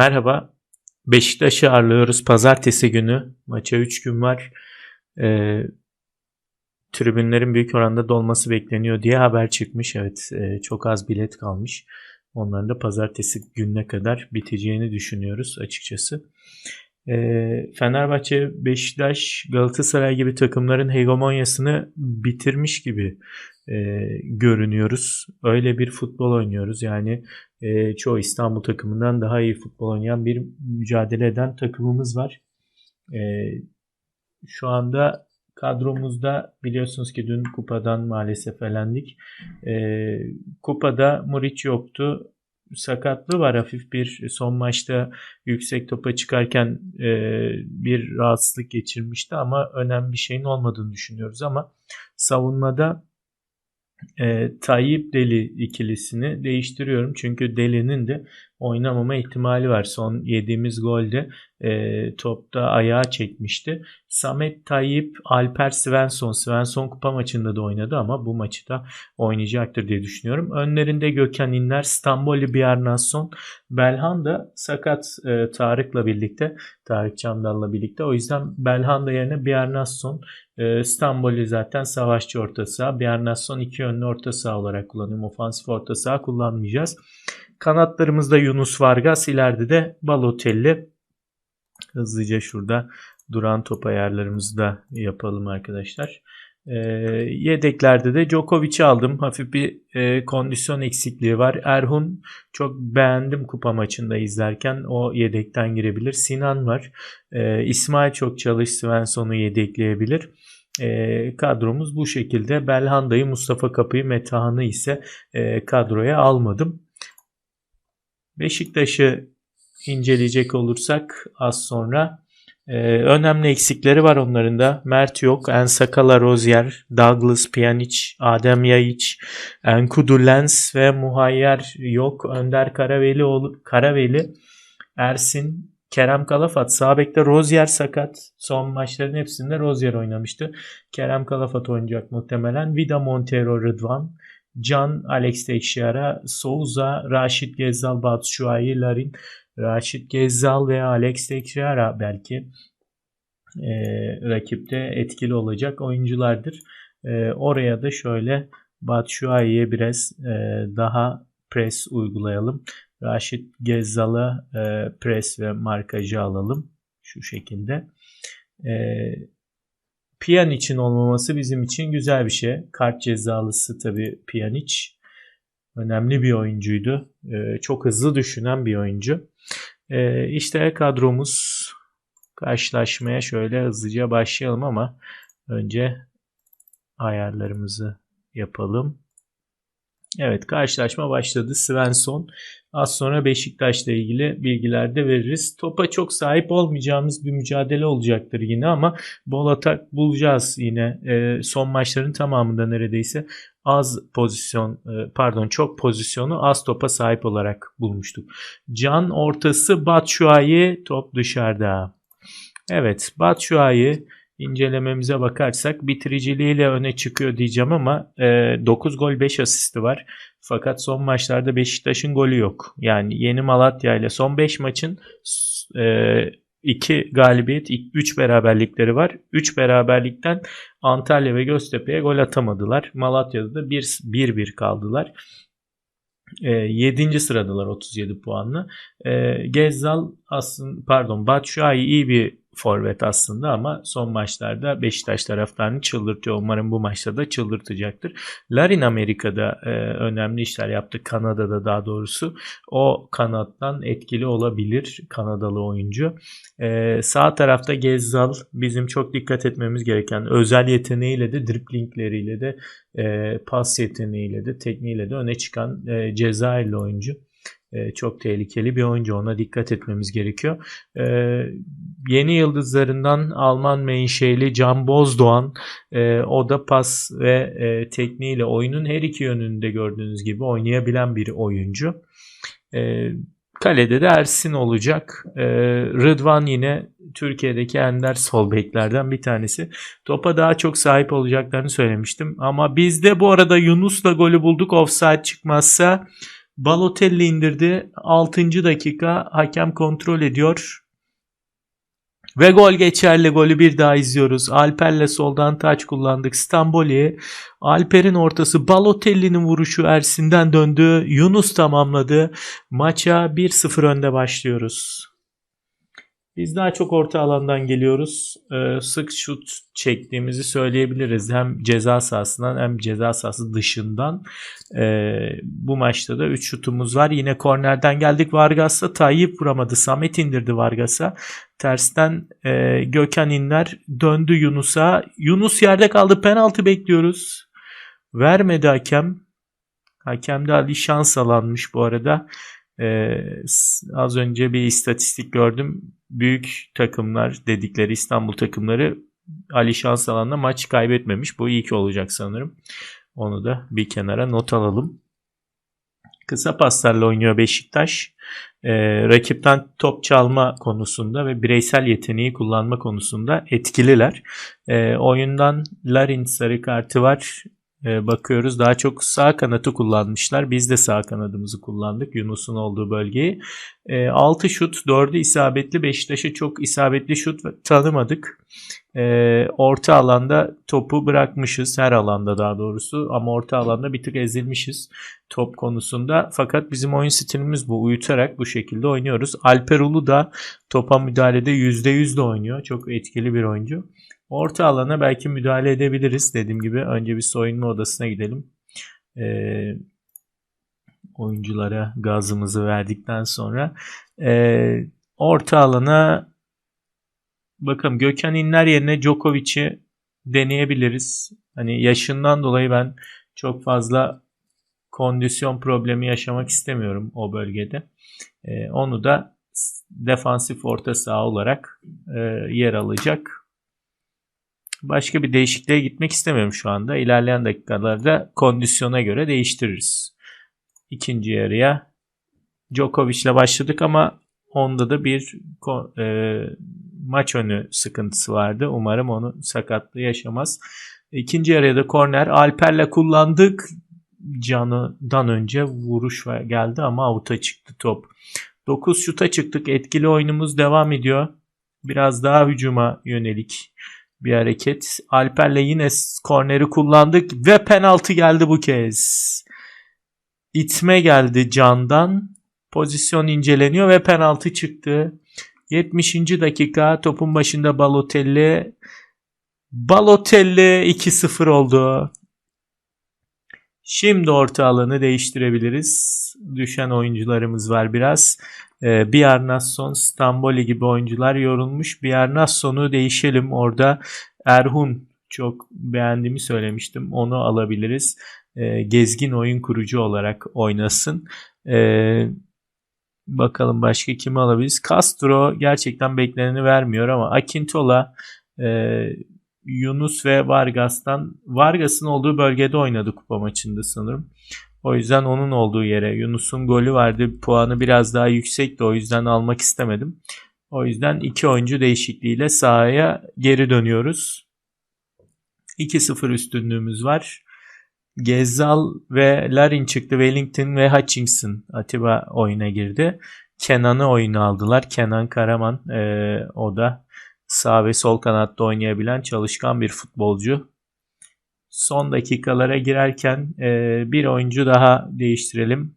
Merhaba. Beşiktaş'ı ağırlıyoruz. Pazartesi günü. Maça 3 gün var. Ee, tribünlerin büyük oranda dolması bekleniyor diye haber çıkmış. Evet e, çok az bilet kalmış. Onların da pazartesi gününe kadar biteceğini düşünüyoruz açıkçası. Ee, Fenerbahçe, Beşiktaş, Galatasaray gibi takımların hegemonyasını bitirmiş gibi e, görünüyoruz. Öyle bir futbol oynuyoruz. Yani e, çoğu İstanbul takımından daha iyi futbol oynayan bir mücadele eden takımımız var. E, şu anda kadromuzda biliyorsunuz ki dün kupadan maalesef elendik. E, kupada Muriç yoktu. Sakatlığı var hafif bir son maçta yüksek topa çıkarken e, bir rahatsızlık geçirmişti ama önemli bir şeyin olmadığını düşünüyoruz ama savunmada e, Tayyip Deli ikilisini değiştiriyorum. Çünkü Deli'nin de oynamama ihtimali var. Son yediğimiz golde e, topta ayağa çekmişti. Samet Tayyip, Alper Svensson. Svensson kupa maçında da oynadı ama bu maçı da oynayacaktır diye düşünüyorum. Önlerinde Gökhan İnler, Stamboli Bjarnason, Belhan da sakat e, Tarık'la birlikte, Tarık Çamdal'la birlikte. O yüzden Belhanda yerine Bjarnason, e, Stamboli zaten savaşçı orta saha. Bjarnason iki yönlü orta saha olarak kullanıyorum. Ofansif orta saha kullanmayacağız. Kanatlarımızda Yunus Vargas, ileride de Balotelli. Hızlıca şurada duran top ayarlarımızı da yapalım arkadaşlar. E, yedeklerde de Djokovic'i aldım. Hafif bir e, kondisyon eksikliği var. Erhun çok beğendim kupa maçında izlerken. O yedekten girebilir. Sinan var. E, İsmail çok çalış. Svensson'u yedekleyebilir. E, kadromuz bu şekilde. Belhanda'yı, Mustafa Kapı'yı, Metahan'ı ise e, kadroya almadım. Beşiktaş'ı inceleyecek olursak az sonra ee, önemli eksikleri var onların da. Mert yok. Ensakala Rozier, Douglas Pjanic, Adem Yayiç, Enkudu Lens ve Muhayyer yok. Önder Karaveli, Karaveli Ersin, Kerem Kalafat. Sağ bekte Rozier sakat. Son maçların hepsinde Rozier oynamıştı. Kerem Kalafat oynayacak muhtemelen. Vida Montero Rıdvan. Can Alex Teixeira, Souza, Raşit Gezzal, Batshuayi, Larin, Raşit Gezzal veya Alex Teixeira belki e, rakipte etkili olacak oyunculardır. E, oraya da şöyle Batshuayi'ye biraz e, daha pres uygulayalım. Raşit Gezzal'a e, pres ve markajı alalım. Şu şekilde. E, Pjanic'in olmaması bizim için güzel bir şey. Kart cezalısı tabii Pjanic. Önemli bir oyuncuydu. Ee, çok hızlı düşünen bir oyuncu. Ee, işte kadromuz karşılaşmaya şöyle hızlıca başlayalım ama önce ayarlarımızı yapalım. Evet karşılaşma başladı. Svensson az sonra Beşiktaş'la ilgili bilgiler de veririz. Topa çok sahip olmayacağımız bir mücadele olacaktır yine ama bol atak bulacağız yine. E, son maçların tamamında neredeyse az pozisyon e, pardon çok pozisyonu az topa sahip olarak bulmuştuk. Can ortası Batshuayi top dışarıda. Evet Batshuayi incelememize bakarsak bitiriciliğiyle öne çıkıyor diyeceğim ama e, 9 gol 5 asisti var. Fakat son maçlarda Beşiktaş'ın golü yok. Yani Yeni Malatya ile son 5 maçın e, 2 galibiyet, 3 beraberlikleri var. 3 beraberlikten Antalya ve Göztepe'ye gol atamadılar. Malatya'da da 1-1 kaldılar. E, 7. sıradalar 37 puanlı. E, Gezzal aslında pardon Batshuayi iyi bir forvet aslında ama son maçlarda Beşiktaş taraftarını çıldırtıyor. Umarım bu maçta da çıldırtacaktır. Larin Amerika'da e, önemli işler yaptı. Kanada'da daha doğrusu. O kanattan etkili olabilir Kanadalı oyuncu. E, sağ tarafta Gezzal bizim çok dikkat etmemiz gereken özel yeteneğiyle de driplingleriyle de e, pas yeteneğiyle de tekniğiyle de öne çıkan e, Cezayirli oyuncu. E, çok tehlikeli bir oyuncu. Ona dikkat etmemiz gerekiyor. E, yeni yıldızlarından Alman menşeli Can Bozdoğan e, o da pas ve e, tekniğiyle oyunun her iki yönünde gördüğünüz gibi oynayabilen bir oyuncu. E, kalede de Ersin olacak. E, Rıdvan yine Türkiye'deki ender sol beklerden bir tanesi. Topa daha çok sahip olacaklarını söylemiştim. Ama biz de bu arada Yunus'la golü bulduk. Offside çıkmazsa Balotelli indirdi. 6. dakika hakem kontrol ediyor. Ve gol geçerli golü bir daha izliyoruz. Alper'le soldan taç kullandık. Stamboli. Alper'in ortası Balotelli'nin vuruşu Ersin'den döndü. Yunus tamamladı. Maça 1-0 önde başlıyoruz. Biz daha çok orta alandan geliyoruz. Ee, sık şut çektiğimizi söyleyebiliriz. Hem ceza sahasından hem ceza sahası dışından. Ee, bu maçta da 3 şutumuz var. Yine kornerden geldik Vargas'la. Tayyip vuramadı. Samet indirdi Vargas'a. Tersten e, Gökhan İnler döndü Yunus'a. Yunus yerde kaldı. Penaltı bekliyoruz. Vermedi hakem. Hakem de Ali şans alanmış bu arada. Ee, az önce bir istatistik gördüm. Büyük takımlar dedikleri İstanbul takımları Ali şans alanında maç kaybetmemiş. Bu iyi ki olacak sanırım. Onu da bir kenara not alalım. Kısa paslarla oynuyor Beşiktaş. Ee, rakipten top çalma konusunda ve bireysel yeteneği kullanma konusunda etkililer. Ee, oyundan Larin sarı kartı var e, bakıyoruz. Daha çok sağ kanatı kullanmışlar. Biz de sağ kanadımızı kullandık. Yunus'un olduğu bölgeyi. E, 6 şut, 4'ü isabetli. Beşiktaş'a çok isabetli şut tanımadık. E, orta alanda topu bırakmışız. Her alanda daha doğrusu. Ama orta alanda bir tık ezilmişiz top konusunda. Fakat bizim oyun stilimiz bu. Uyutarak bu şekilde oynuyoruz. Alper Ulu da topa müdahalede %100 de oynuyor. Çok etkili bir oyuncu. Orta alana belki müdahale edebiliriz. Dediğim gibi önce bir soyunma odasına gidelim. Ee, oyunculara gazımızı verdikten sonra ee, orta alana bakalım Gökhan İnler yerine Djokovic'i deneyebiliriz. Hani yaşından dolayı ben çok fazla kondisyon problemi yaşamak istemiyorum o bölgede. Ee, onu da defansif orta saha olarak e, yer alacak başka bir değişikliğe gitmek istemiyorum şu anda. İlerleyen dakikalarda kondisyona göre değiştiririz. İkinci yarıya Djokovic ile başladık ama onda da bir e, maç önü sıkıntısı vardı. Umarım onu sakatlığı yaşamaz. İkinci yarıya da korner Alper'le kullandık. Canı'dan önce vuruş geldi ama avuta çıktı top. 9 şuta çıktık. Etkili oyunumuz devam ediyor. Biraz daha hücuma yönelik bir hareket. Alper'le yine korneri kullandık ve penaltı geldi bu kez. İtme geldi Can'dan. Pozisyon inceleniyor ve penaltı çıktı. 70. dakika topun başında Balotelli. Balotelli 2-0 oldu. Şimdi orta alanı değiştirebiliriz. Düşen oyuncularımız var biraz. Ee, Bjarnason, Stamboli gibi oyuncular yorulmuş. Bjarnason'u değişelim. Orada Erhun çok beğendiğimi söylemiştim. Onu alabiliriz. Ee, gezgin oyun kurucu olarak oynasın. Ee, bakalım başka kimi alabiliriz. Castro gerçekten bekleneni vermiyor ama Akintola e, Yunus ve Vargas'tan Vargas'ın olduğu bölgede oynadı kupa maçında sanırım. O yüzden onun olduğu yere Yunus'un golü vardı. Puanı biraz daha yüksekti. O yüzden almak istemedim. O yüzden iki oyuncu değişikliğiyle sahaya geri dönüyoruz. 2-0 üstünlüğümüz var. Gezal ve Larin çıktı. Wellington ve Hutchinson Atiba oyuna girdi. Kenan'ı oyuna aldılar. Kenan Karaman e, o da sağ ve sol kanatta oynayabilen çalışkan bir futbolcu. Son dakikalara girerken e, bir oyuncu daha değiştirelim.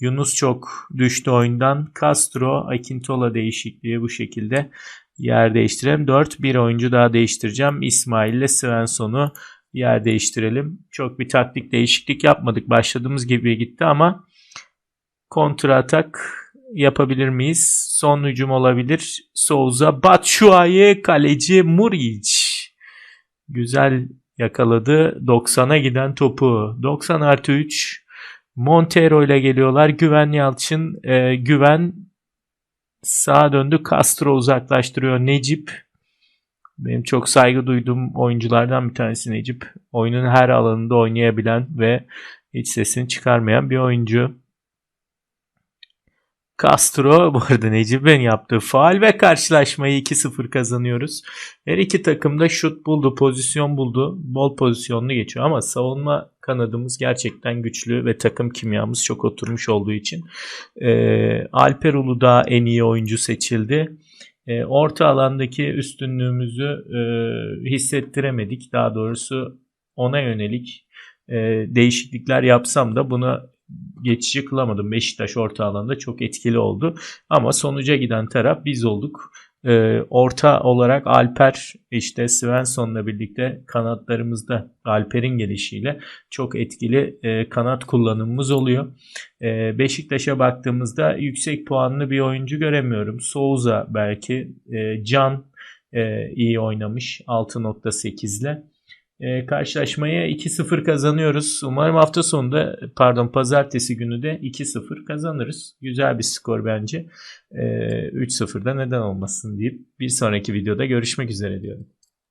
Yunus çok düştü oyundan. Castro, Akintola değişikliği bu şekilde yer değiştirelim. 4 bir oyuncu daha değiştireceğim. İsmail ile Svensson'u yer değiştirelim. Çok bir taktik değişiklik yapmadık. Başladığımız gibi gitti ama kontra atak yapabilir miyiz? Son hücum olabilir. Souza, Batshuayi, kaleci Muric. Güzel yakaladı. 90'a giden topu. 90 artı 3. Montero ile geliyorlar. Güven Yalçın. E, güven sağa döndü. Castro uzaklaştırıyor. Necip. Benim çok saygı duyduğum oyunculardan bir tanesi Necip. Oyunun her alanında oynayabilen ve hiç sesini çıkarmayan bir oyuncu. Castro bu arada Necip'in yaptığı faal ve karşılaşmayı 2-0 kazanıyoruz. Her iki takım da şut buldu, pozisyon buldu. Bol pozisyonlu geçiyor ama savunma kanadımız gerçekten güçlü ve takım kimyamız çok oturmuş olduğu için e, Alper Uludağ en iyi oyuncu seçildi. E, orta alandaki üstünlüğümüzü e, hissettiremedik. Daha doğrusu ona yönelik e, değişiklikler yapsam da buna geçici kılamadım. Beşiktaş orta alanda çok etkili oldu. Ama sonuca giden taraf biz olduk. Ee, orta olarak Alper işte Svensson'la birlikte kanatlarımızda Alper'in gelişiyle çok etkili e, kanat kullanımımız oluyor. E, Beşiktaş'a baktığımızda yüksek puanlı bir oyuncu göremiyorum. Souza belki, e, Can e, iyi oynamış 6.8 ile. E, karşılaşmayı 2-0 kazanıyoruz. Umarım hafta sonunda pardon pazartesi günü de 2-0 kazanırız. Güzel bir skor bence. E, 3-0'da neden olmasın deyip bir sonraki videoda görüşmek üzere diyorum.